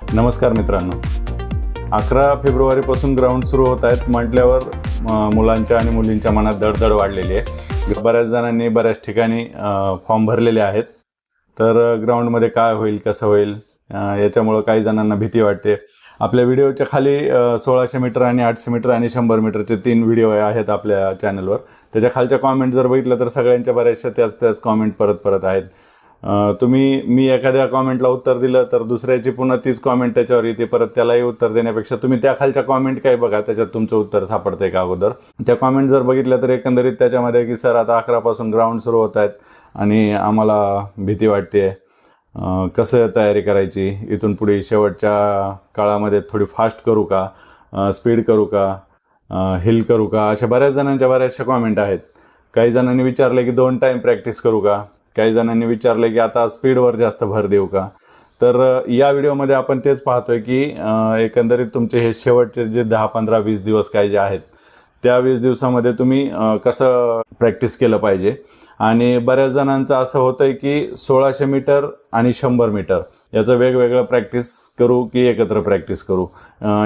नमस्कार मित्रांनो. अकरा फेब्रुवारीपासून ग्राउंड सुरू होत आहेत. म्हटल्यावर मुलांच्या आणि मुलींच्या मनात दडदड वाढलेली आहे. बऱ्याच जणांनी बऱ्याच ठिकाणी फॉर्म भरलेले आहेत. तर ग्राउंडमध्ये काय होईल कसं होईल याच्यामुळं काही जणांना भीती वाटते. आपल्या व्हिडिओच्या खाली सोळाशे मीटर आणि आठशे मीटर आणि शंभर मीटरचे तीन व्हिडिओ आहेत आपल्या चॅनलवर त्याच्या खालच्या कॉमेंट जर बघितलं तर सगळ्यांच्या बऱ्याचशा त्याच त्याच कॉमेंट परत परत आहेत. तुम्ही मी एखाद्या कॉमेंटला उत्तर दिलं तर दुसऱ्याची पुन्हा तीच कॉमेंट त्याच्यावर येते परत त्यालाही उत्तर देण्यापेक्षा तुम्ही त्या खालच्या कॉमेंट काय बघा त्याच्यात तुमचं उत्तर सापडतंय का अगोदर. त्या कॉमेंट जर बघितल्या तर एकंदरीत त्याच्यामध्ये की सर आता अकरापासून ग्राउंड सुरू होत आहेत आणि आम्हाला भीती वाटते कसं तयारी करायची? इथून पुढे शेवटच्या काळामध्ये थोडी फास्ट करू का? स्पीड करू का? हिल करू का? अशा बऱ्याच जणांच्या बऱ्याचशा कॉमेंट आहेत. काही जणांनी विचारलं की दोन टाईम प्रॅक्टिस करू का? काही जणांनी विचारलं की आता स्पीडवर जास्त भर देऊ का? तर या व्हिडिओमध्ये आपण तेच पाहतोय की एकंदरीत तुमचे हे शेवटचे जे दहा पंधरा वीस दिवस काय जे आहेत त्या वीस दिवसामध्ये तुम्ही कसं प्रॅक्टिस केलं पाहिजे? आणि बऱ्याच जणांचं असं होतंय की सोळाशे मीटर आणि शंभर मीटर याचं वेगवेगळं प्रॅक्टिस करू की एकत्र प्रॅक्टिस करू?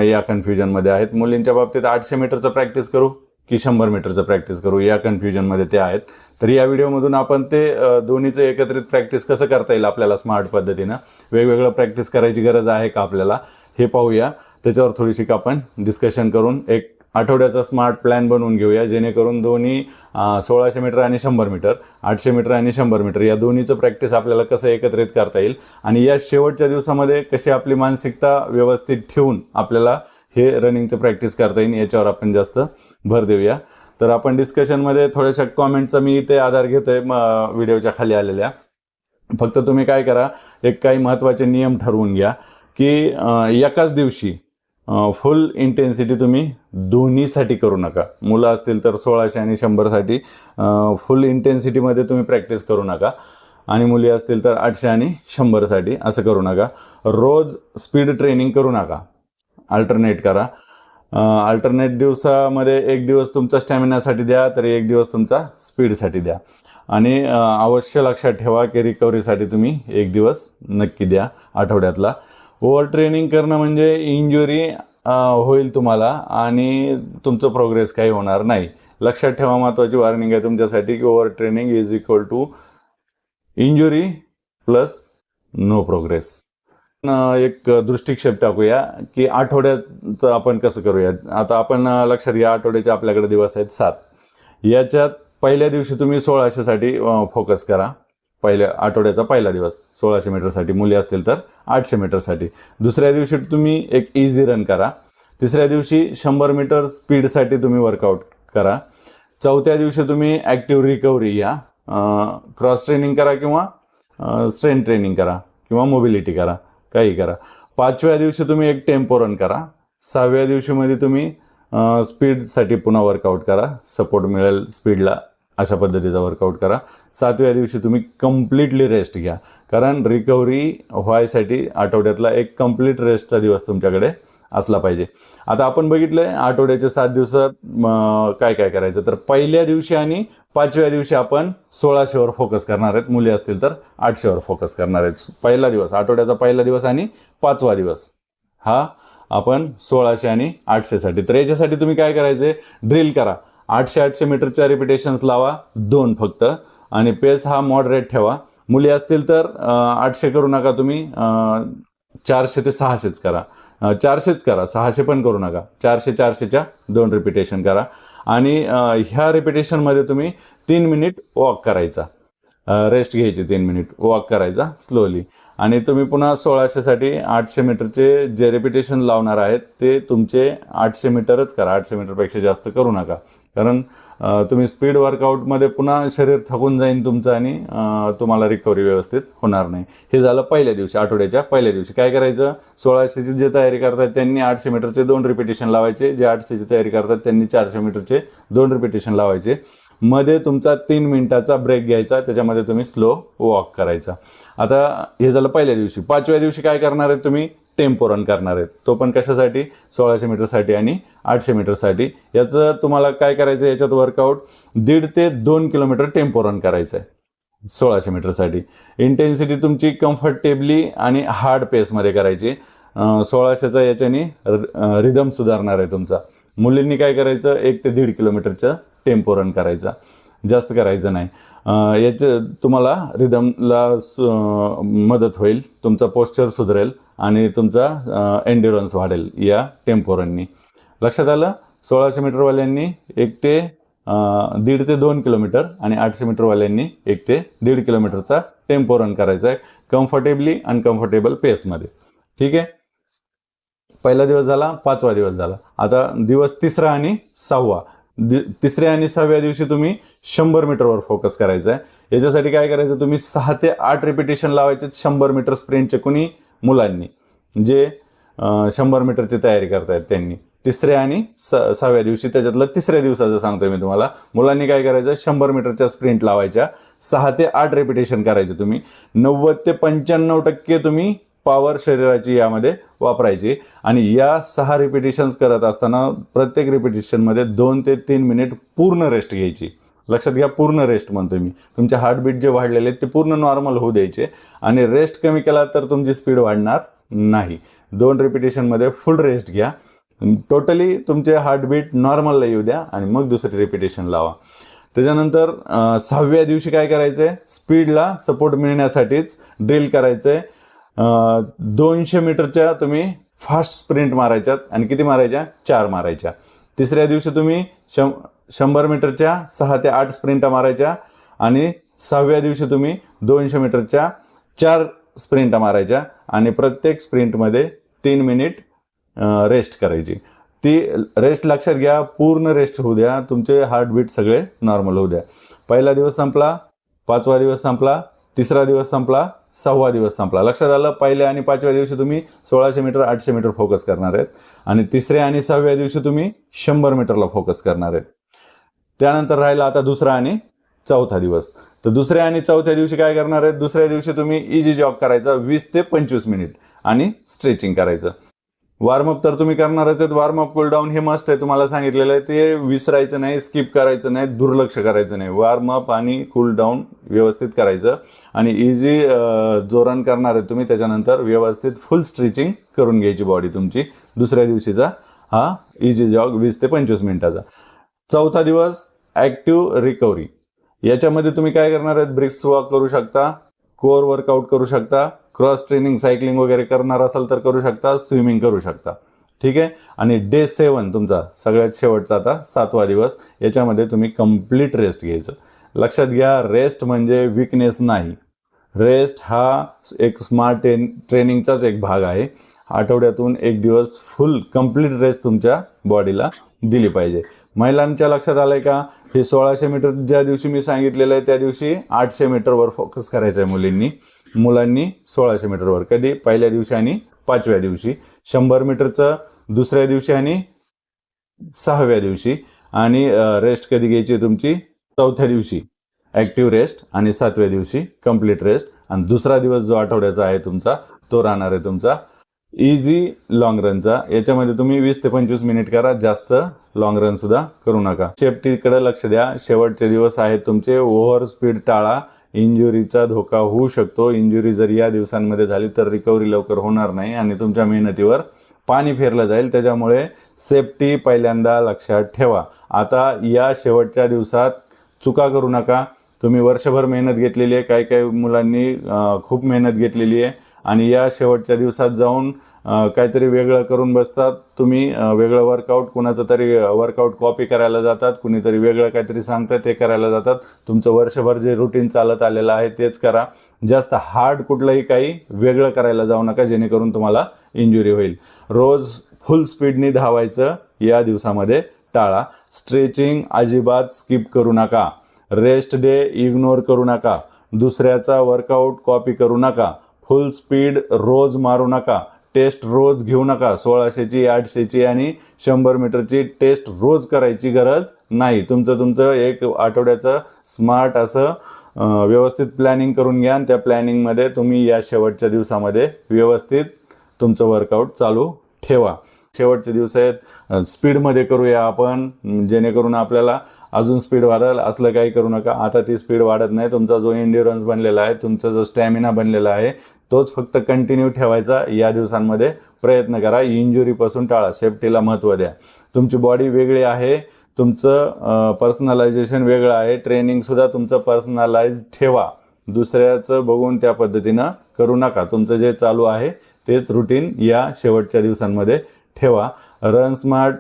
या कन्फ्युजनमध्ये आहेत. मुलींच्या बाबतीत आठशे मीटरचं प्रॅक्टिस करू? की शंभर मीटरचं प्रॅक्टिस करू या कन्फ्युजनमध्ये ते आहेत. तर या व्हिडिओमधून आपण ते दोन्हीचं एकत्रित प्रॅक्टिस कसं करता येईल आपल्याला स्मार्ट पद्धतीनं? वेगवेगळं प्रॅक्टिस करायची गरज आहे का आपल्याला? हे पाहूया. त्याच्यावर थोडीशी आपण डिस्कशन करून एक आठवड्याचा स्मार्ट प्लॅन बनवून घेऊया जेणेकरून दोन्ही सोळाशे मीटर आणि शंभर मीटर आठशे मीटर आणि शंभर मीटर या दोन्हीचं प्रॅक्टिस आपल्याला कसं एकत्रित करता येईल? आणि या शेवटच्या दिवसामध्ये कशी आपली मानसिकता व्यवस्थित ठेवून आपल्याला हे रनिंगचं प्रॅक्टिस करता येईल याच्यावर आपण जास्त भर देऊया. तर आपण डिस्कशनमध्ये थोड्याशा कॉमेंटचा मी इथे आधार घेतोय व्हिडिओच्या खाली आलेल्या. फक्त तुम्ही काय करा एक काही महत्त्वाचे नियम ठरवून घ्या की एकाच दिवशी फुल इंटेन्सिटी तुम्ही दोन्हीसाठी करू नका. मुलं असतील तर सोळाशे आणि शंभरसाठी फुल इंटेन्सिटीमध्ये तुम्ही प्रॅक्टिस करू नका. आणि मुली असतील तर आठशे आणि शंभरसाठी असं करू नका. रोज स्पीड ट्रेनिंग करू नका. अल्टरनेट करा. अल्टरनेट दिवसामध्ये एक दिवस तुमचा स्टॅमिनासाठी द्या तर एक दिवस तुमचा स्पीडसाठी द्या. आणि अवश्य लक्षात ठेवा की रिकव्हरीसाठी तुम्ही एक दिवस नक्की द्या आठवड्यातला. ओव्हर ट्रेनिंग करणं म्हणजे इंजुरी होईल तुम्हाला आणि तुमचं प्रोग्रेस काही होणार नाही. लक्षात ठेवा महत्त्वाची वॉर्निंग आहे तुमच्यासाठी की over training is equal to injury plus no progress एक दृष्टिक्षेप टाकूया की आठवड्याचं आपण कसं करूया. आता आपण लक्षात घ्या आठवड्याचे आपल्याकडे दिवस आहेत सात. याच्यात पहिल्या दिवशी तुम्ही सोळाशेसाठी फोकस करा. पहिल्या आठवड्याचा पहिला दिवस सोळाशे मीटरसाठी मुली असतील तर आठशे मीटरसाठी दुसऱ्या दिवशी तुम्ही एक इझी रन करा. तिसऱ्या दिवशी शंभर मीटर स्पीडसाठी तुम्ही वर्कआउट करा. चौथ्या दिवशी तुम्ही ॲक्टिव्ह रिकव्हरी या क्रॉस ट्रेनिंग करा किंवा स्ट्रेन ट्रेनिंग करा किंवा मोबिलिटी करा. काही करा. पाचव्या दिवशी तुम्ही एक टेम्पो रन करा. सहाव्या दिवशीमध्ये तुम्ही स्पीडसाठी पुन्हा वर्कआउट करा. सपोर्ट मिळेल स्पीडला अशा पद्धतीचा वर्कआउट करा. सातव्या दिवशी तुम्ही कम्प्लिटली रेस्ट घ्या. कारण रिकव्हरी व्हायसाठी आठवड्यातला एक कंप्लीट रेस्टचा दिवस तुमच्याकडे असला पाहिजे. आता आपण बघितलंय आठवड्याच्या सात दिवसात काय काय करायचं? तर पहिल्या दिवशी आणि पाचव्या दिवशी आपण सोळाशेवर फोकस करणार आहेत. मुली असतील तर आठशेवर फोकस करणार आहेत. पहिला दिवस आठवड्याचा पहिला दिवस आणि पाचवा दिवस. हा आपण सोळाशे आणि आठशेसाठी. तर याच्यासाठी तुम्ही काय करायचे ड्रिल करा. आठशे आठशे मीटरच्या रिपिटेशन्स लावा. दोन फक्त. आणि पेस हा मॉडरेट ठेवा. मुली असतील तर आठशे करू नका तुम्ही. चारशे ते सहाशेच करा. चारशेच करा. सहाशे पण करू नका. चारशे चारशेच्या दोन रिपिटेशन करा. आणि ह्या रिपिटेशनमध्ये तुम्ही तीन मिनिट वॉक करायचा. रेस्ट घ्यायची तीन मिनिट वॉक करायचा स्लोली आणि तुम्ही पुन्हा सोळाशेसाठी आठशे मीटरचे जे रेपिटेशन लावणार आहेत ते तुमचे आठशे मीटरच करा. आठशे मीटरपेक्षा जास्त करू नका. कारण तुम्ही स्पीड वर्कआउटमध्ये पुन्हा शरीर थकून जाईन तुमचं आणि तुम्हाला रिकव्हरी व्यवस्थित होणार नाही. हे झालं पहिल्या दिवशी आठवड्याच्या पहिल्या दिवशी. काय करायचं? सोळाशेची जे तयारी करतात त्यांनी आठशे मीटरचे दोन रिपिटेशन लावायचे. जे आठशेची तयारी करतात त्यांनी चारशे मीटरचे दोन रिपिटेशन लावायचे. मध्ये तुमचा तीन मिनिटाचा ब्रेक घ्यायचा त्याच्यामध्ये तुम्ही स्लो वॉक करायचा. आता हे झालं पहिल्या दिवशी. पाचव्या दिवशी काय करणार आहे तुम्ही? टेम्पो रन करणार आहेत. तो पण कशासाठी? सोळाशे मीटरसाठी आणि आठशे मीटरसाठी. याचं तुम्हाला काय करायचं आहे? याच्यात वर्कआउट दीड ते दोन किलोमीटर टेम्पो रन करायचं आहे. सोळाशे मीटरसाठी. इंटेन्सिटी तुमची कम्फर्टेबली आणि हार्ड पेसमध्ये करायची. सोळाशेचा याच्याने रिदम सुधारणार आहे तुमचा. मुलींनी काय करायचं? एक ते दीड किलोमीटरचं टेम्पो रन करायचा. जास्त करायचं नाही. याचे याच्या तुम्हाला रिदमला मदत होईल तुमचा पोस्चर सुधरेल आणि तुमचा एन्ड्युरन्स वाढेल या टेम्पोरननी लक्षात आलं? सोळाशे मीटरवाल्यांनी एक ते दीड ते दोन किलोमीटर आणि आठशे मीटरवाल्यांनी एक ते दीड किलोमीटरचा टेम्पो रन करायचा आहे कम्फर्टेबली अनकम्फर्टेबल पेसमध्ये ठीक आहे? पहिला दिवस झाला पाचवा दिवस झाला. आता दिवस तिसरा आणि सहावा. तिसऱ्या आणि सहाव्या दिवशी तुम्ही शंभर मीटरवर फोकस करायचा आहे याच्यासाठी काय करायचं तुम्ही सहा ते आठ रिपिटेशन लावायचे शंभर मीटर स्प्रिंटचे कुणी? मुलांनी. जे शंभर मीटरची तयारी करतायत त्यांनी. तिसऱ्या आणि स सहाव्या दिवशी त्याच्यातलं तिसऱ्या दिवसाचं सांगतोय मी तुम्हाला. मुलांनी काय करायचं शंभर मीटरच्या स्प्रिंट लावायच्या. सहा ते आठ रेपिटेशन करायचे तुम्ही. नव्वद ते पंच्याण्णव टक्के तुम्ही पॉवर शरीराची यामध्ये वापरायची. आणि या सहा रिपिटेशन्स करत असताना प्रत्येक रिपिटेशनमध्ये दोन ते तीन मिनिट पूर्ण रेस्ट घ्यायची. लक्षात घ्या पूर्ण रेस्ट म्हणतोय मी. तुमचे हार्टबीट जे वाढलेले आहेत ते पूर्ण नॉर्मल होऊ द्यायचे. आणि रेस्ट कमी केला तर तुमची स्पीड वाढणार नाही. दोन रिपिटेशनमध्ये फुल रेस्ट घ्या. टोटली तुमचे हार्टबीट नॉर्मलला येऊ द्या आणि मग दुसरी रिपिटेशन लावा. त्याच्यानंतर सहाव्या दिवशी काय करायचं आहे स्पीडला सपोर्ट मिळण्यासाठीच ड्रिल करायचं आहे दोनशे मीटरच्या तुम्ही फास्ट स्प्रिंट मारायच्यात आणि किती मारायच्या? चार मारायच्या. तिसऱ्या दिवशी तुम्ही शं शंभर मीटरच्या सहा ते आठ स्प्रिंटा मारायच्या आणि सहाव्या दिवशी तुम्ही दोनशे मीटरच्या चार स्प्रिंटा मारायच्या आणि प्रत्येक स्प्रिंटमध्ये तीन मिनिट रेस्ट करायची. ती रेस्ट लक्षात घ्या पूर्ण रेस्ट होऊ द्या तुमचे हार्टबीट सगळे नॉर्मल होऊ द्या. पहिला दिवस संपला पाचवा दिवस संपला तिसरा दिवस संपला सहावा दिवस संपला. लक्षात आलं पहिल्या आणि पाचव्या दिवशी तुम्ही सोळाशे मीटर आठशे मीटर फोकस करणार आहेत. आणि तिसऱ्या आणि सहाव्या दिवशी तुम्ही शंभर मीटरला फोकस करणार आहेत. त्यानंतर राहिला आता दुसरा आणि चौथा दिवस. तर दुसऱ्या आणि चौथ्या दिवशी काय करणार आहेत? दुसऱ्या दिवशी तुम्ही इजी जॉग करायचा वीस ते पंचवीस मिनिट आणि स्ट्रेचिंग करायचं. वॉर्मअप तर तुम्ही करणारच आहेत. वॉर्मअप कुलडाऊन हे मस्ट आहे. तुम्हाला सांगितलेलं आहे. ते विसरायचं नाही स्किप करायचं नाही दुर्लक्ष करायचं नाही. वॉर्मअप आणि कुलडाऊन व्यवस्थित करायचं. आणि इझी जो रन करणार आहे तुम्ही. त्याच्यानंतर व्यवस्थित फुल स्ट्रिचिंग करून घ्यायची बॉडी तुमची. दुसऱ्या दिवशीचा हा इझी जॉग वीस ते पंचवीस मिनिटाचा. चौथा दिवस ॲक्टिव्ह रिकव्हरी याच्यामध्ये तुम्ही काय करणार आहेत? ब्रिक्स वॉक करू शकता. कोअर वर्कआउट करू शकता क्रॉस ट्रेनिंग सायकलिंग वगैरे करणार असाल तर करू शकता स्विमिंग करू शकता. ठीक आहे? आणि डे सेवन तुमचा सगळ्यात शेवटचा आता सातवा दिवस याच्यामध्ये तुम्ही कंप्लीट रेस्ट घ्यायचं. लक्षात घ्या रेस्ट म्हणजे विकनेस नाही. रेस्ट हा एक स्मार्ट ट्रेन ट्रेनिंगचाच एक भाग आहे. आठवड्यातून एक दिवस फुल कंप्लीट रेस्ट तुमच्या बॉडीला दिली पाहिजे. महिलांच्या लक्षात आलंय का? हे सोळाशे मीटर ज्या दिवशी मी सांगितलेलं आहे त्या दिवशी आठशे मीटरवर फोकस करायचं आहे मुलींनी. मुलांनी सोळाशे मीटरवर कधी? पहिल्या दिवशी आणि पाचव्या दिवशी. शंभर मीटरचं दुसऱ्या दिवशी आणि सहाव्या दिवशी. आणि रेस्ट कधी घ्यायची तुमची? चौथ्या दिवशी. ॲक्टिव्ह रेस्ट आणि सातव्या दिवशी कंप्लीट रेस्ट आणि दुसरा दिवस जो आठवड्याचा आहे तुमचा तो राहणार आहे तुमचा इझी लॉंग रनचा याच्यामध्ये तुम्ही वीस ते पंचवीस मिनिट करा. जास्त लॉंग रन सुद्धा करू नका. सेफ्टीकडे लक्ष द्या. शेवटचे दिवस आहेत तुमचे. ओव्हर स्पीड टाळा. इंजुरीचा धोका होऊ शकतो. इंजुरी जर या दिवसांमध्ये झाली तर रिकव्हरी लवकर होणार नाही आणि तुमच्या मेहनतीवर पाणी फेरलं जाईल. त्याच्यामुळे सेफ्टी पहिल्यांदा लक्षात ठेवा. आता या शेवटच्या दिवसात चुका करू नका. तुम्ही वर्षभर मेहनत घेतलेली आहे. काही काही मुलांनी खूप मेहनत घेतलेली आहे. आणि या शेवटच्या दिवसात जाऊन काहीतरी वेगळं करून बसतात. तुम्ही वेगळं वर्कआउट कुणाचं तरी वर्कआउट कॉपी करायला जातात. कुणीतरी वेगळं काहीतरी सांगतं ते करायला जातात. तुमचं वर्षभर जे रुटीन चालत आलेलं आहे तेच करा. जास्त हार्ड कुठलंही काही वेगळं करायला जाऊ नका जेणेकरून तुम्हाला इंजुरी होईल. रोज फुल स्पीडनी धावायचं या दिवसामध्ये टाळा. स्ट्रेचिंग अजिबात स्किप करू नका. रेस्ट डे इग्नोर करू नका. दुसऱ्याचा वर्कआउट कॉपी करू नका. फुल स्पीड रोज मारू नका. टेस्ट रोज घेऊ नका. सोळाशेची आठशेची आणि शंभर मीटरची टेस्ट रोज करायची गरज नाही. तुमचं तुमचं एक आठवड्याचं स्मार्ट असं व्यवस्थित प्लॅनिंग करून घ्या आणि त्या प्लॅनिंगमध्ये तुम्ही या शेवटच्या दिवसामध्ये व्यवस्थित तुमचं वर्कआउट चालू ठेवा. शेवटचे दिवस आहेत. स्पीडमध्ये करूया आपण जेणेकरून आपल्याला अजून स्पीड वाढेल. असलं काही करू नका. आता ती स्पीड वाढत नाही. तुमचा जो इंड्युरन्स बनलेला आहे तुमचा जो स्टॅमिना बनलेला आहे तोच फक्त कंटिन्यू ठेवायचा. या दिवसांमध्ये प्रयत्न करा. इंजुरीपासून टाळा. सेफ्टीला महत्त्व द्या. तुमची बॉडी वेगळी आहे. तुमचं पर्सनलायझेशन वेगळं आहे. ट्रेनिंगसुद्धा तुमचं पर्सनलाइज ठेवा. दुसऱ्याचं बघून त्या पद्धतीनं करू नका. तुमचं जे चालू आहे तेच रुटीन या शेवटच्या दिवसांमध्ये ठेवा. रन स्मार्ट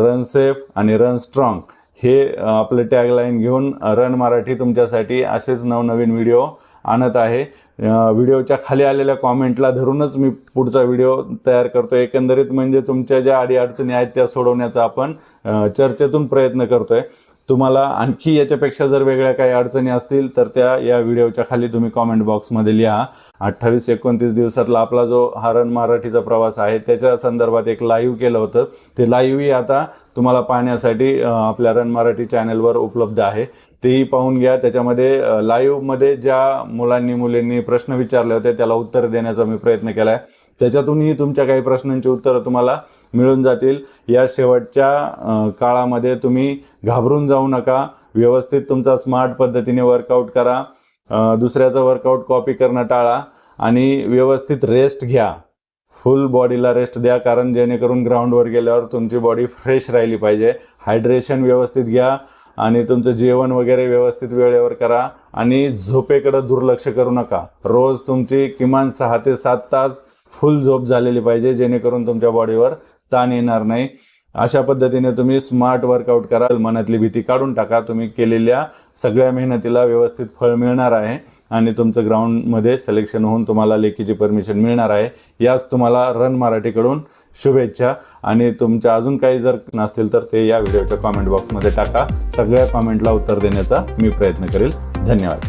रन सेफ आणि रन स्ट्रॉंग हे आपलं टॅगलाईन घेऊन रन मराठी तुमच्यासाठी असेच नवनवीन व्हिडिओ आणत आहे. व्हिडिओच्या खाली आलेल्या कॉमेंटला धरूनच मी पुढचा व्हिडिओ तयार करतो एकंदरीत म्हणजे तुमच्या ज्या अडीअडचणी आहेत त्या सोडवण्याचा आपण चर्चेतून प्रयत्न करतोय. तुम्हाला आणखी याच्यापेक्षा जर वेगळ्या काही अडचणी असतील तर त्या या व्हिडिओच्या खाली तुम्ही कॉमेंट बॉक्समध्ये लिहा. अठ्ठावीस एकोणतीस दिवसातला आपला जो हा मराठीचा प्रवास आहे त्याच्या संदर्भात एक लाईव्ह केलं होतं. ते लाईव्हही आता तुम्हाला पाहण्यासाठी आपल्या रन मराठी चॅनलवर उपलब्ध आहे. तेही पाहून घ्या. त्याच्यामध्ये लाईवमध्ये लाईव्हमध्ये ज्या मुलांनी मुलींनी प्रश्न विचारले होते त्याला उत्तर देण्याचा मी प्रयत्न केला आहे त्याच्यातूनही तुमच्या काही प्रश्नांची उत्तरं तुम्हाला मिळून जातील. या शेवटच्या काळामध्ये तुम्ही घाबरून जाऊ नका. व्यवस्थित तुमचा स्मार्ट पद्धतीने वर्कआउट करा. दुसऱ्याचं वर्कआउट कॉपी करणं टाळा आणि व्यवस्थित रेस्ट घ्या. फुल बॉडीला रेस्ट द्या कारण जेणेकरून ग्राउंडवर गेल्यावर तुमची बॉडी फ्रेश राहिली पाहिजे. हायड्रेशन व्यवस्थित घ्या. आणि तुमचं जेवण वगैरे व्यवस्थित वेळेवर करा आणि झोपेकडे दुर्लक्ष करू नका. रोज तुमची किमान सहा ते सात तास फुल झोप झालेली पाहिजे जेणेकरून तुमच्या बॉडीवर ताण येणार नाही. अशा पद्धतीने तुम्ही स्मार्ट वर्कआउट कराल मनातली भीती काढून टाका. तुम्ही केलेल्या सगळ्या मेहनतीला व्यवस्थित फळ मिळणार आहे आणि तुमचं ग्राउंडमध्ये सिलेक्शन होऊन तुम्हाला लेखीची परमिशन मिळणार आहे. याच तुम्हाला रन मराठीकडून शुभेच्छा. आणि तुमच्या अजून काही जर नसतील तर ते या व्हिडिओच्या कॉमेंट बॉक्समध्ये टाका. सगळ्या कॉमेंटला उत्तर देण्याचा मी प्रयत्न करेल. धन्यवाद.